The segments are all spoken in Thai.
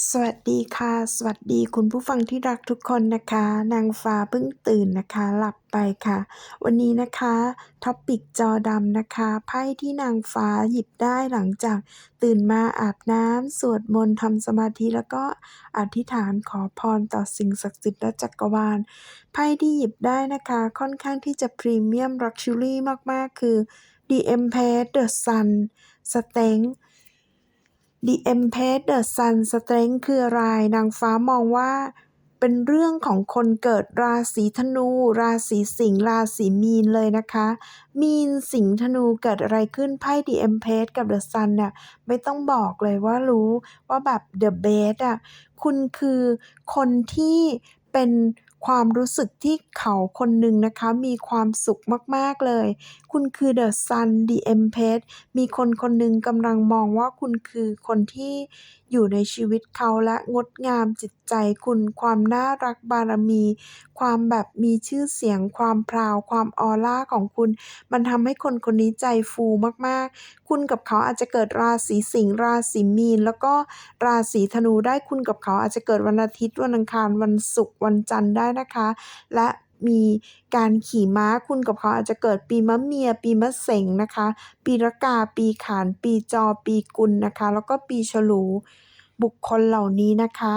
สวัสดีค่ะ สวัสดีคุณผู้ฟังที่รักทุกคนนะคะ นางฟ้าเพิ่งตื่นนะคะ หลับไปค่ะ วันนี้นะคะท็อปิกจอดำนะคะไพ่ที่นางฟ้าหยิบได้หลังจาก ตื่นมาอาบน้ำสวดมนต์ทำสมาธิแล้วก็อธิษฐานขอพรต่อสิ่งศักดิ์สิทธิ์และจักรวาลไพ่ที่หยิบได้นะคะ ค่อนข้างที่จะพรีเมียมลักชัวรี่มากๆ คือ The Empress The Sun Strength The Empress The Sun Strength คืออะไรนางฟ้ามองว่า เป็นเรื่องของคนเกิดราศีธนู ราศีสิงห์ราศีมีนเลยนะคะ มีนสิงห์ธนูเกิดอะไรขึ้นไพ่ The Empress กับ The Sun น่ะไม่ต้องบอกเลยว่ารู้ว่าแบบ The Best อะคุณคือคนที่เป็น ความรู้สึกที่เขาคนหนึ่งนะคะ มีความสุขมากๆเลย คุณคือ The Sun The Empress มีคนคนหนึ่งกำลังมองว่าคุณคือคนที่ อยู่ในชีวิตเขาและงดงามจิตใจคุณ ความน่ารักบารมี ความแบบมีชื่อเสียง ความพราว ความออร่าของคุณ มันทำให้คนคนนี้ใจฟูมากๆ คุณกับเขาอาจจะเกิดราศีสิงห์ราศีมีน แล้วก็ราศีธนูได้คุณกับเขาอาจจะเกิดวันอาทิตย์วันอังคารวันศุกร์วันจันทร์ได้นะคะ และ มีการขี่ม้าคุณกับเขาอาจจะเกิดปีมะเมีย ปีมะเส็งนะคะ ปีรากา ปีขาน ปีจอ ปีกุลนะคะ แล้วก็ปีฉลู บุคคลเหล่านี้นะคะ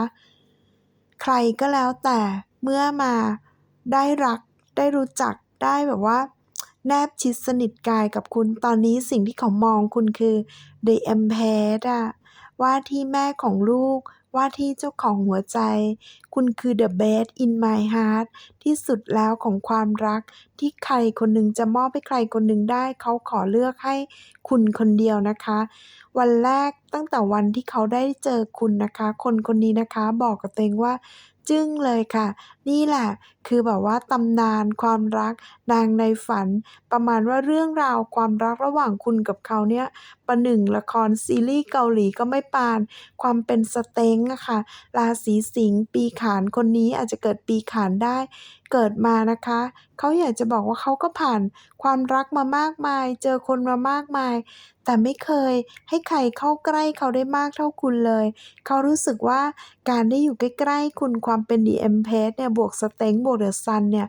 ใครก็แล้วแต่เมื่อมาได้รักได้รู้จักได้แบบว่า แนบชิดสนิทกายกับคุณตอนนี้สิ่งที่เขามองคุณคือ The Empress อะว่าที่แม่ของลูก ว่าที่เจ้าของหัวใจ คุณคือ The best in my heart ที่สุดแล้วของความรัก ที่ใครคนหนึ่งจะมอบให้ใครคนหนึ่งได้ เขาขอเลือกให้คุณคนเดียวนะคะ วันแรกตั้งแต่วันที่เขาได้เจอคุณนะคะ คนคนนี้นะคะ บอกกับตัวเองว่า จึ้งเลยค่ะ นี่แหละคือแบบว่าตำนานความรักนางในฝัน ประมาณว่าเรื่องราวความรักระหว่างคุณกับเขาเนี่ยประหนึ่งละครซีรีส์เกาหลีก็ไม่ปาน ความเป็น Strength อะค่ะราศีสิงห์ปีขานคนนี้อาจจะเกิดปีขานได้เกิดมานะคะ เขาอยากจะบอกว่าเขาก็ผ่านความรักมามากมาย เจอคนมามากมาย แต่ไม่เคยให้ใครเข้าใกล้เขาได้มากเท่าคุณเลย เขารู้สึกว่าการได้อยู่ใกล้ๆคุณความเป็น The Empress เนี่ยบวกสเต็งบวกเดอะซันเนี่ย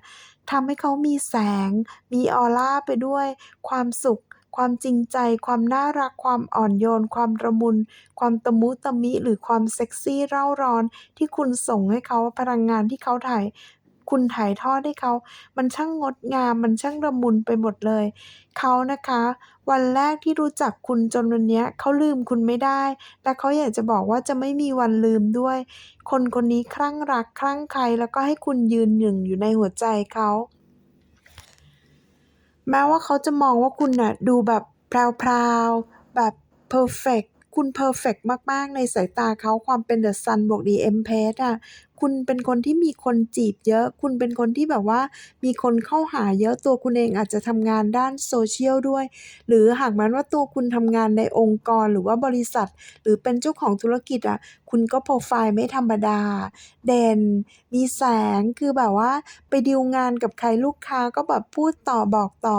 ทำให้เขามีแสง มีออร่าไปด้วย ความสุข ความจริงใจ ความน่ารัก ความอ่อนโยน ความระมุน ความตะมุตะมิ หรือความเซ็กซี่เร่าร้อน ที่คุณส่งให้เขาพลังงานที่เขาถ่าย คุณถ่ายทอดให้เขา มันช่างงดงาม มันช่างละมุนไปหมดเลย เขานะคะ วันแรกที่รู้จักคุณจนวันนี้เขาลืมคุณไม่ได้ และเขาอยากจะบอกว่าจะไม่มีวันลืมด้วย คนคนนี้คลั่งรักคลั่งใครแล้วก็ให้คุณยืนหนึ่งอยู่ในหัวใจเขาแม้ว่าเขาจะมองว่าคุณน่ะดูแบบแพรวๆแบบเพอร์เฟกต์ คุณเพอร์เฟกต์มาก ๆ ในสายตาเขาความเป็น The Sun บวก The Empress อะคุณเป็นคนที่มีคนจีบเยอะ คุณเป็นคนที่แบบว่า มีคนเข้าหาเยอะตัวคุณเองอาจจะทำงานด้าน Social ด้วย หรือหากแม้ว่าตัวคุณทำงานในองค์กรหรือว่าบริษัท หรือเป็นเจ้าของธุรกิจอะ คุณก็โพรไฟล์ไม่ธรรมดา เด่น มีแสง คือแบบว่า ไปดีลงานกับใครลูกค้าก็แบบพูดต่อบอกต่อ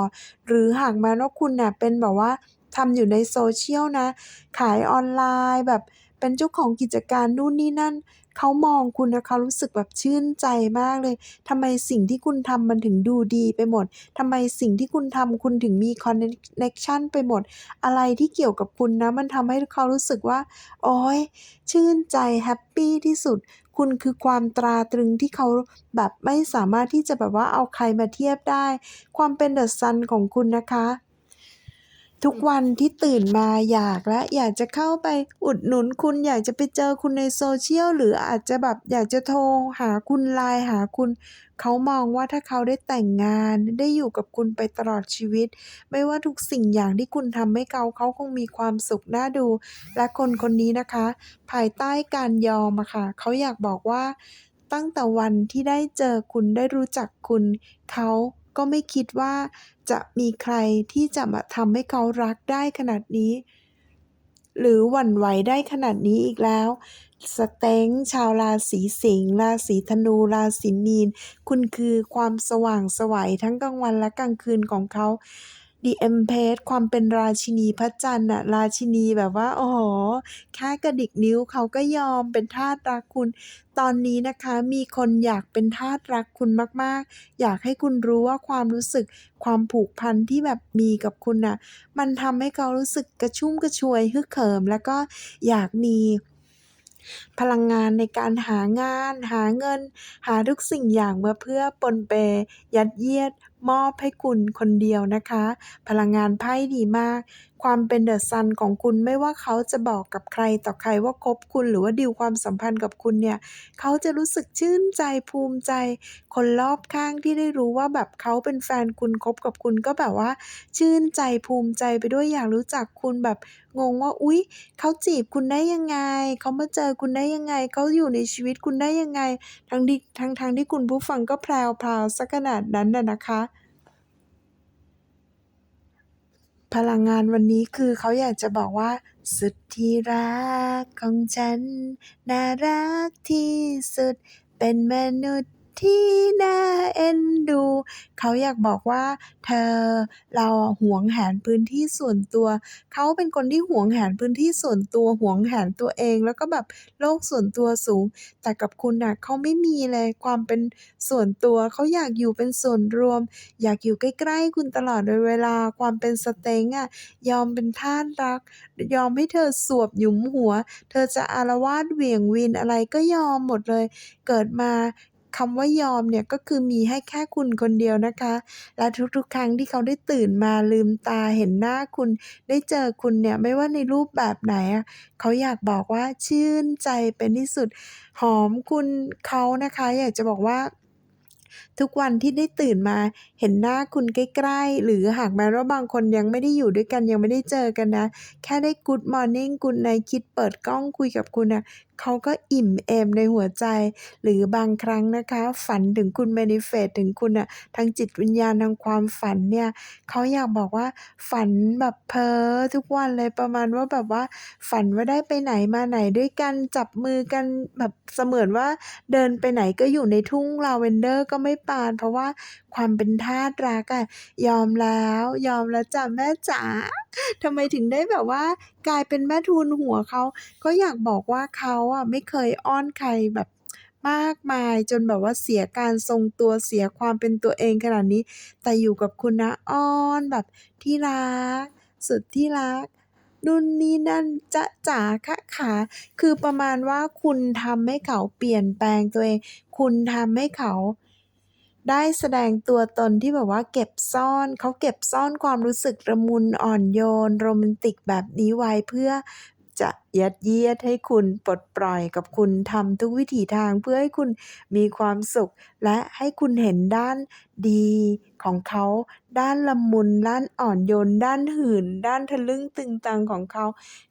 หรือหากแม้ว่าคุณน่ะเป็นแบบว่า ทำอยู่ใน Social นะ ขายออนไลน์แบบเป็นเจ้าของกิจการนู่นนี่นั่น เขามองคุณแล้วเขารู้สึกแบบชื่นใจมากเลยทำไมสิ่งที่คุณทำมันถึงดูดีไปหมดทำไมสิ่งที่คุณทำคุณถึงมีคอนเน็กชันไปหมด อะไรที่เกี่ยวกับคุณนะ มันทำให้เขารู้สึกว่า โอ๊ยชื่นใจแฮปปี้ที่สุด คุณคือความตราตรึงที่เขาแบบไม่สามารถที่จะแบบว่าเอาใครมาเทียบได้ ความเป็น The Sun ของคุณนะคะ ทุกวันที่ตื่นมาอยากแล้วอยากจะเข้าไปอุดหนุนคุณอยากจะไปเจอคุณใน Social หรืออาจจะแบบอยากจะโทรหาคุณ LINE หาคุณ เขามองว่าถ้าเขาได้แต่งงานได้อยู่กับคุณไปตลอดชีวิต ไม่ว่าทุกสิ่งอย่างที่คุณทำให้เขาเขาคงมีความสุขน่าดู และคนคนนี้นะคะ ภายใต้การยอมอะค่ะเขาอยากบอกว่า ตั้งแต่วันที่ได้เจอคุณได้รู้จักคุณเขา ก็ไม่คิดว่าจะมีใครที่จะมาทำให้เขารักได้ขนาดนี้ หรือหวั่นไหวได้ขนาดนี้อีกแล้ว สเต็งชาวราศีสิงห์ราศีธนูราศีมีน คุณคือความสว่างสวัยทั้งกลางวันและกลางคืนของเขา The Empress ความเป็นราชินีพระจันทร์น่ะราชินีแบบว่าโอ้โฮแค่กระดิกนิ้วเขาก็ยอมเป็นทาสรักคุณ ตอนนี้นะคะมีคนอยากเป็นทาสรักคุณมากๆ อยากให้คุณรู้ว่าความรู้สึกความผูกพันที่แบบมีกับคุณน่ะมันทำให้เขารู้สึกกระชุ่มกระชวยฮึกเหิม แล้วก็อยากมีพลังงานในการหางาน หาเงิน หาทุกสิ่งอย่างมาเพื่อปนเปยัดเยียดมอบให้คุณคนเดียวนะคะ พลังงานไพ่ดีมาก ความเป็น The Sun ของคุณไม่ว่าเขาจะบอกกับใครต่อใครว่าคบคุณหรือว่าดีลความสัมพันธ์กับคุณเนี่ยเขาจะรู้สึกชื่นใจภูมิใจ คนรอบข้างที่ได้รู้ว่าแบบเขาเป็นแฟนคุณคบกับคุณก็แบบว่า ชื่นใจภูมิใจไปด้วยอยากรู้จักคุณแบบงงว่าอุ๊ยเขาจีบคุณได้ยังไงเขามาเจอคุณได้ยังไงเขาอยู่ในชีวิตคุณได้ยังไงทั้งที่ทั้งที่คุณผู้ฟังก็แพรวๆเสียขนาดนั้นน่ะนะคะ พลังงานวันนี้คือเขาอยากจะบอกว่า สุดที่รักของฉัน น่ารักที่สุดเป็นมนุษย์ ที่น่าเอ็นดู เขาอยากบอกว่า เธอเราอะหวงแหนพื้นที่ส่วนตัว เขาเป็นคนที่หวงแหนพื้นที่ส่วนตัวหวงแหนตัวเอง แล้วก็แบบโลกส่วนตัวสูง แต่กับคุณน่ะเขาไม่มีเลยความเป็นส่วนตัวเขาอยากอยู่เป็นส่วนรวม อยากอยู่ใกล้ๆคุณตลอดเวลาความเป็นสเต๊งอะยอมเป็นท่าสรัก ยอมให้เธอสวบหยุมหัว เธอจะอาละวาดเหวี่ยงวีนอะไรก็ยอมหมดเลย เกิดมา คำว่ายอมเนี่ยก็คือมีให้แค่คุณคนเดียวนะคะ และทุกๆ ครั้งที่เขาได้ตื่นมาลืมตาเห็นหน้าคุณ ได้เจอคุณเนี่ยไม่ว่าในรูปแบบไหนอะเขาอยากบอกว่าชื่นใจเป็นที่สุด หอมคุณเขานะคะ อยากจะบอกว่าทุกวันที่ได้ตื่นมาเห็นหน้าคุณใกล้ๆ หรือหากแม้ว่าบางคนยังไม่ได้อยู่ด้วยกันยังไม่ได้เจอกันนะ แค่ได้ Good Morning Good Night Kiss เปิดกล้องคุยกับคุณน่ะ เขาก็อิ่มเอมในหัวใจ หรือบางครั้งนะคะ ฝันถึงคุณ manifest ถึงคุณน่ะทางจิตวิญญาณทางความฝันเนี่ยเขาอยากบอกว่าฝันแบบเพ้อทุกวันเลยประมาณว่าแบบว่า ฝันว่าได้ไปไหนมาไหนด้วยกันจับมือกันแบบเสมือนว่าเดินไปไหนก็อยู่ในทุ่งลาเวนเดอร์ก็ไม่ปาน เพราะว่าความเป็นทาสรักอะยอมแล้วยอมแล้วจ้ะแม่จ๋าทำไมถึงได้แบบว่ากลายเป็นแม่ทูลหัวเขาก็อยากบอกว่าเขาอะไม่เคยอ้อนใครแบบมากมายจนแบบว่าเสียการทรงตัวเสียความเป็นตัวเองขนาดนี้ แต่อยู่กับคุณนะอ้อนแบบที่รัก สุดที่รักนู่นนี่นั่นจะจ๋าคะขาคือประมาณว่าคุณทำให้เขาเปลี่ยนแปลงตัวเอง คุณทำให้เขาได้แสดงตัวตนที่แบบว่าเก็บซ่อนเขาเก็บซ่อนความรู้สึกละมุนอ่อนโยน โรแมนติกแบบนี้ไว้เพื่อ จะยัดเยียดให้คุณปลดปล่อยกับคุณทำทุกวิถีทางเพื่อให้คุณมีความสุข และให้คุณเห็นด้าน ดีของเขา ด้านละมุน ด้านอ่อนโยน ด้านหื่นด้านทะลึ่งตึงตังของเขา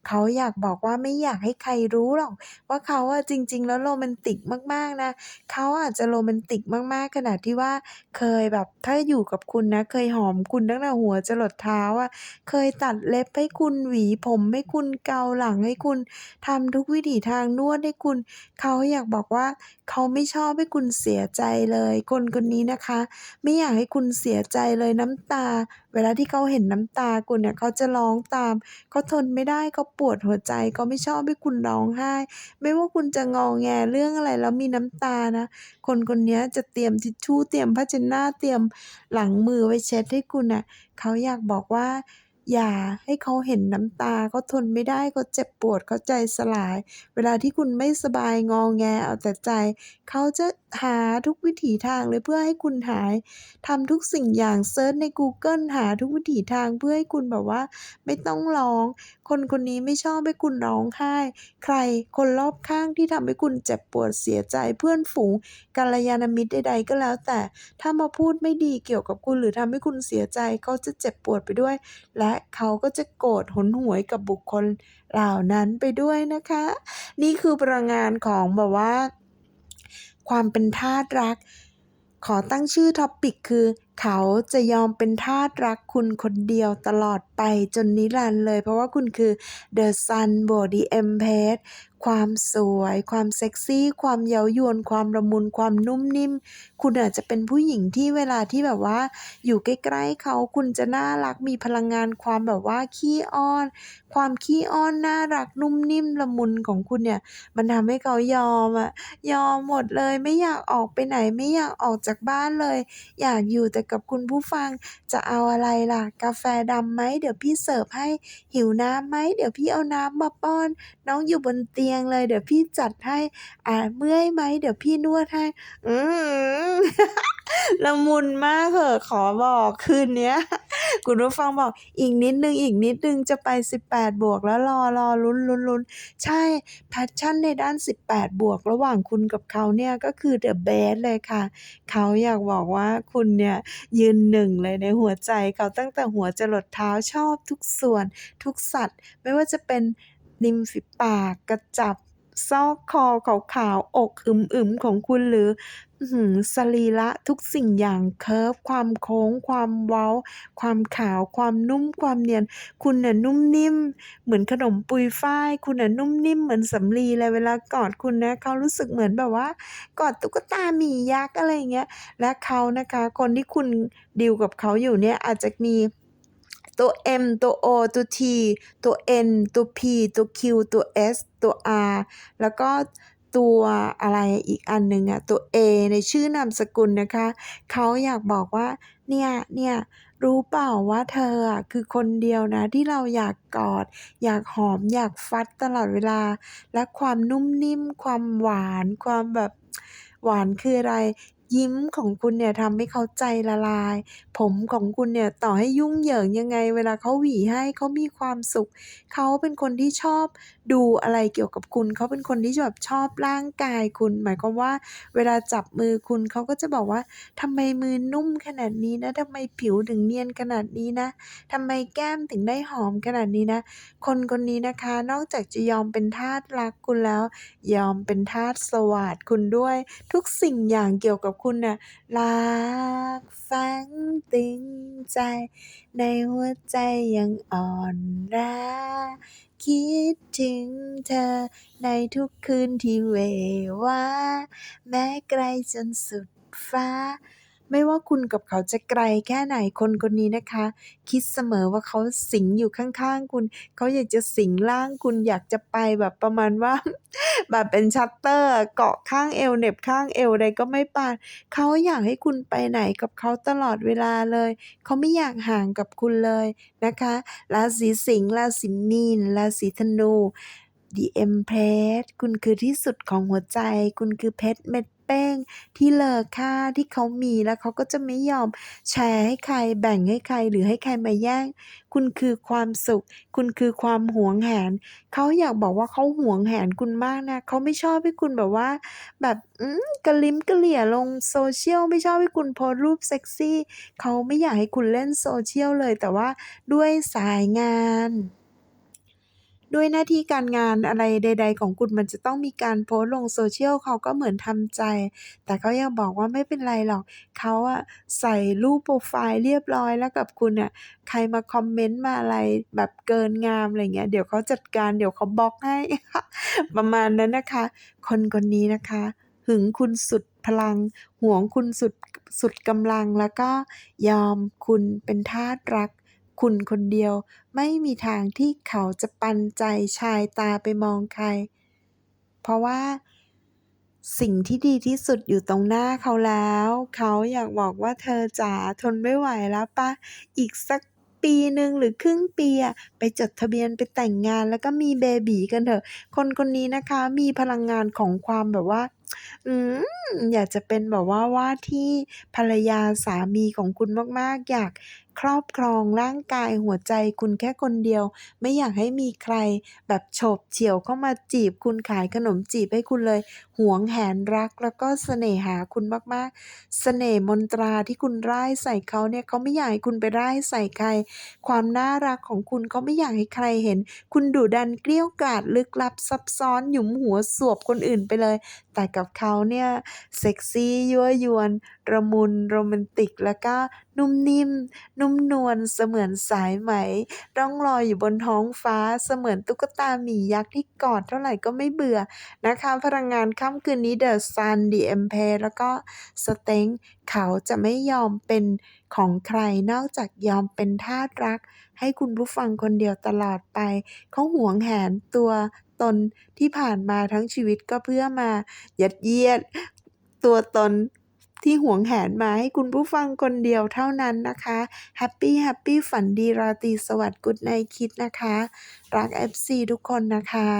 เขาอยากบอกว่าไม่อยากให้ใครรู้หรอก ว่าเขาอะจริง ๆ แล้วโรแมนติกมากๆนะ เขาอาจจะโรแมนติกมากๆขนาดที่ว่าเคยแบบถ้าอยู่กับคุณนะ เคยหอมคุณตั้งแต่หัวจรดเท้าอะเคยตัดเล็บให้คุณหวีผมให้คุณเกาหลังให้คุณทำทุกวิถีทางนวดให้คุณ เขาอยากบอกว่าเขาไม่ชอบให้คุณเสียใจเลย คนคนนี้นะคะไม่อยากให้คุณเสียใจเลยน้ำตา เวลาที่เขาเห็นน้ำตาคุณเนี่ยเขาจะร้องตามเขาทนไม่ได้เขาปวดหัวใจเขาไม่ชอบให้คุณร้องไห้ ไม่ว่าคุณจะงอแงเรื่องอะไรแล้วมีน้ำตานะ คนคนนี้จะเตรียมทิชชู่เตรียมผ้าเช็ดหน้าเตรียมหลังมือไว้เช็ดให้คุณน่ะเขาอยากบอกว่า อย่าให้เขาเห็นน้ำตาเขาทนไม่ได้เขาเจ็บปวดเขาใจสลาย เวลาที่คุณไม่สบายงอแงเอาแต่ใจ เขาจะหาทุกวิถีทางเลยเพื่อให้คุณหายทำทุกสิ่งอย่างเซิร์ชในกูเกิลหาทุกวิถีทางเพื่อให้คุณแบบว่า ไม่ต้องร้องคนคนนี้ไม่ชอบให้คุณร้องไห้ ใครคนรอบข้างที่ทำให้คุณเจ็บปวดเสียใจเพื่อนฝูงกัลยาณมิตรใดๆก็แล้วแต่ ถ้ามาพูดไม่ดีเกี่ยวกับคุณหรือทำให้คุณเสียใจเขาจะเจ็บปวดไปด้วย และเขาก็จะโกรธหนหวยกับบุคคลเหล่านั้นไปด้วยนะคะ นี่คือพลังงานของแบบว่า ความเป็นทาสรัก ขอตั้งชื่อ topic คือ เขาจะยอมเป็นทาสรักคุณคนเดียวตลอดไปจนนิรันดร์เลย เพราะว่าคุณคือ The Sun Body Empress ความสวย ความเซ็กซี่ ความเย้ายวน ความละมุน ความนุ่มนิ่ม คุณอาจจะเป็นผู้หญิงที่เวลาที่แบบว่า อยู่ใกล้ๆเขาคุณจะน่ารักมีพลังงานความแบบว่าขี้อ้อนความขี้อ้อนน่ารักนุ่มนิ่มละมุนของคุณเนี่ย มันทำให้เขายอมอะยอมหมดเลยไม่อยากออกไปไหนไม่อยากออกจากบ้านเลย อยากอยู่แต่กับคุณผู้ฟังจะเอาอะไรล่ะ กาแฟดำไหมเดี๋ยวพี่เสิร์ฟให้หิวน้ำไหมเดี๋ยวพี่เอาน้ำมาป้อน น้องอยู่บนเตียงเลย เดี๋ยวพี่จัดให้อ่าเมื่อยไหมเดี๋ยวพี่นวดให้อื้อฮือ ละมุนมากเหอะขอบอกคืนเนี้ย คุณผู้ฟังบอกอีกนิดหนึ่งอีกนิดหนึ่งจะไป 18 บวกแล้วรอรอลุ้นๆๆใช่ passion ในด้าน 18 บวก ระหว่างคุณกับเขาเนี่ยก็คือ the best เลยค่ะ เขาอยากบอกว่าคุณเนี่ยยืนหนึ่งเลยในหัวใจเขาตั้งแต่หัวจรดเท้าชอบทุกส่วนทุกสัดไม่ว่าจะเป็นริมฝีปากกระจับ ซอกคอขาวๆอกอึมๆของคุณหรือสรีระทุกสิ่งอย่างเคิร์ฟความโค้ง ความเว้า ความขาว ความนุ่มความเนียน คุณน่ะนุ่มนิ่ม เหมือนขนมปุยฝ้าย คุณน่ะนุ่มนิ่มเหมือนสำลีเลยเวลากอดคุณนะเขารู้สึกเหมือนแบบว่า กอดตุ๊กตาหมียักษ์อะไรเงี้ย และเขานะคะ คนที่คุณดีลกับเขาอยู่เนี่ยอาจจะมี ตัว M ตัว O ตัว T ตัว N ตัว P ตัว Q ตัว S ตัว R แล้วก็ตัวอะไรอีกอันหนึ่งอะตัว A ในชื่อนามสกุลนะคะ เขาอยากบอกว่า เนี่ยเนี่ยรู้เปล่าว่าเธออะคือคนเดียวนะ ที่เราอยากกอด อยากหอม อยากฟัดตลอดเวลา และความนุ่มนิ่ม ความหวาน ความแบบหวานคืออะไร ยิ้มของคุณเนี่ยทำให้เขาใจละลาย ผมของคุณเนี่ยต่อให้ยุ่งเหยิงยังไง เวลาเขาหวีให้เขามีความสุข เขาเป็นคนที่ชอบดูอะไรเกี่ยวกับคุณ เขาเป็นคนที่แบบชอบร่างกายคุณ หมายความว่า เวลาจับมือคุณเขาก็จะบอกว่าทำไมมือนุ่มขนาดนี้นะทำไมผิวถึงเนียนขนาดนี้นะทำไมแก้มถึงได้หอมขนาดนี้นะ คนคนนี้นะคะ นอกจากจะยอมเป็นทาสรักคุณแล้ว ยอมเป็นทาสสวาทคุณด้วย ทุกสิ่งอย่างเกี่ยวกับคุณน่ะรักฝังตึงใจ ในหัวใจยังอ่อนร้าคิดถึงเธอ ในทุกคืนที่เววาแม้ไกลจนสุดฟ้า ไม่ว่าคุณกับเขาจะไกลแค่ไหนคนคนนี้นะคะ คิดเสมอว่าเขาสิงอยู่ข้างๆ คุณ เขาอยากจะสิงร่างคุณอยากจะไปแบบประมาณว่า แบบเป็นชัตเตอร์ เกาะข้างเอวเหน็บข้างเอวอะไรก็ไม่ปานเขาอยากให้คุณไปไหนกับเขาตลอดเวลาเลย เขาไม่อยากห่างกับคุณเลยนะคะราศีสิงห์ราศีมีนราศีธนู The Empress คุณคือที่สุดของหัวใจ คุณคือเพชรเม็ดเป้งที่เลอค่าที่เขามีแล้วเขาก็จะไม่ยอมแชร์ให้ใครแบ่งให้ใครหรือให้ใครมาแย่ง คุณคือความสุข คุณคือความหวงแหน เขาอยากบอกว่าเขาหวงแหนคุณมากนะเขาไม่ชอบให้คุณแบบว่า แบบอืมกะลิ้มกระเหลี่ยลง social ไม่ชอบให้คุณโพสรูปเซ็กซี่เขาไม่อยากให้คุณเล่น social เลยแต่ว่าด้วยสายงาน ด้วยหน้าที่การงานอะไรใด ๆ ของคุณมันจะต้องมีการโพสต์ลง social เขาก็เหมือนทำใจ แต่เขายังบอกว่าไม่เป็นไรหรอกเขาอะใส่รูปโพรไฟล์เรียบร้อยแล้วกับคุณน่ะใครมาคอมเมนต์มาอะไรแบบเกินงามอะไรเงี้ยเดี๋ยวเขาจัดการเดี๋ยวเขาบล็อกให้ ประมาณนั้นนะคะ คนคนนี้นะคะ หึงคุณสุดพลังห่วงคุณสุดสุดกำลังแล้วก็ยอมคุณเป็นทาสรัก คุณคนเดียว ไม่มีทางที่เขาจะปันใจชายตาไปมองใคร เพราะว่าสิ่งที่ดีที่สุดอยู่ตรงหน้าเขาแล้ว เขาอยากบอกว่าเธอจ๋าทนไม่ไหวแล้วปล่าอีกสักปีหนึ่งหรือครึ่งปีอะไปจดทะเบียนไปแต่งงานแล้วก็มีเบบีกันเถอะ คนคนนี้นะคะมีพลังงานของความแบบว่า อืมอยากจะเป็นแบบว่าว่าที่ภรรยาสามีของคุณมากๆ อยาก ครอบครองร่างกายหัวใจคุณแค่คนเดียว ไม่อยากให้มีใครแบบโฉบเฉี่ยวเข้ามาจีบคุณขายขนมจีบให้คุณเลย หวงแหนรักแล้วก็เสน่หาคุณมากๆ เสน่ห์มนตราที่คุณร่ายใส่เขาเนี่ยเขาไม่อยากให้คุณไปร่ายใส่ใคร ความน่ารักของคุณเขาไม่อยากให้ใครเห็น คุณดุดันเกรี้ยวกราดลึกลับซับซ้อนหยุมหัวสวบคนอื่นไปเลย แต่กับเขาเนี่ยเซ็กซี่ยั่วยวนละมุนโรแมนติกแล้วก็นุ่มนิ่ม นุ่มนวลเสมือนสายไหมร่องลอยอยู่บนท้องฟ้าเสมือนตุ๊กตาหมียักษ์ที่กอดเท่าไหร่ก็ไม่เบื่อนะคะ พลังงานค่ค่ำคืนนี้ The Sun The Emperor แล้วก็ Strength เขาจะไม่ยอมเป็นของใครนอกจากยอมเป็นทาสรัก ให้คุณผู้ฟังคนเดียวตลอดไป เขาหวงแหนตัวตนที่ผ่านมาทั้งชีวิตก็เพื่อมายัดเยียดตัวตนที่หวงแหนมาให้คุณผู้ฟังคนเดียวเท่านั้นนะคะแฮปปี้แฮปปี้ฝันดีราตรีสวัสดิ์กุดไนคิดนะคะ รัก FC ทุกคนนะคะ